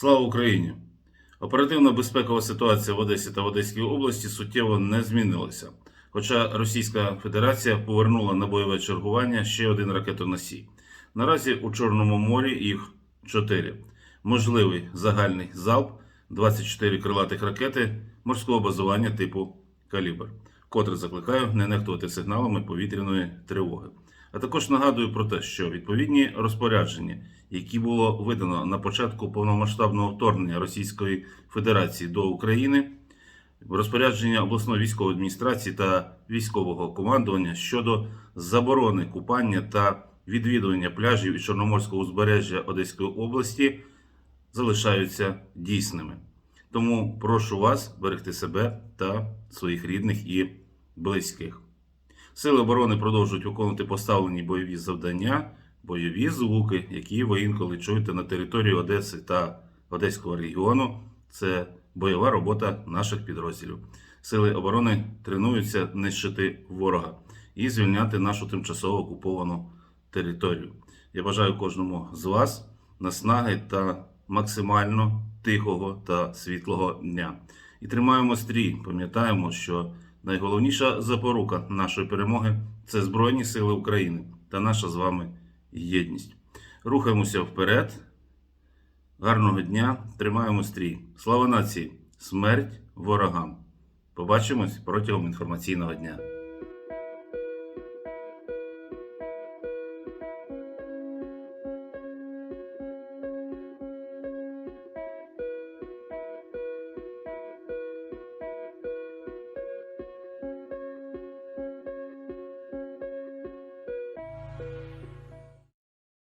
Слава Україні! Оперативна безпекова ситуація в Одесі та в Одеській області суттєво не змінилася. Хоча Російська Федерація повернула на бойове чергування ще один ракетоносій. Наразі у Чорному морі їх чотири. Можливий загальний залп, 24 крилатих ракети морського базування типу Калібр. Котре закликаю не нехтувати сигналами повітряної тривоги. А також нагадую про те, що відповідні розпорядження, які було видано на початку повномасштабного вторгнення Російської Федерації до України, розпорядження обласної військової адміністрації та військового командування щодо заборони купання та відвідування пляжів і Чорноморського узбережжя Одеської області залишаються дійсними. Тому прошу вас берегти себе та своїх рідних і близьких. Сили оборони продовжують виконувати поставлені бойові завдання, бойові звуки, які ви інколи чуєте на території Одеси та Одеського регіону. Це бойова робота наших підрозділів. Сили оборони тренуються нищити ворога і звільняти нашу тимчасово окуповану територію. Я бажаю кожному з вас наснаги та максимально тихого та світлого дня. І тримаємо стрій. Пам'ятаємо, що найголовніша запорука нашої перемоги це Збройні Сили України та наша з вами єдність. Рухаємося вперед. Гарного дня, тримаємо стрій. Слава нації! Смерть ворогам! Побачимось протягом інформаційного дня.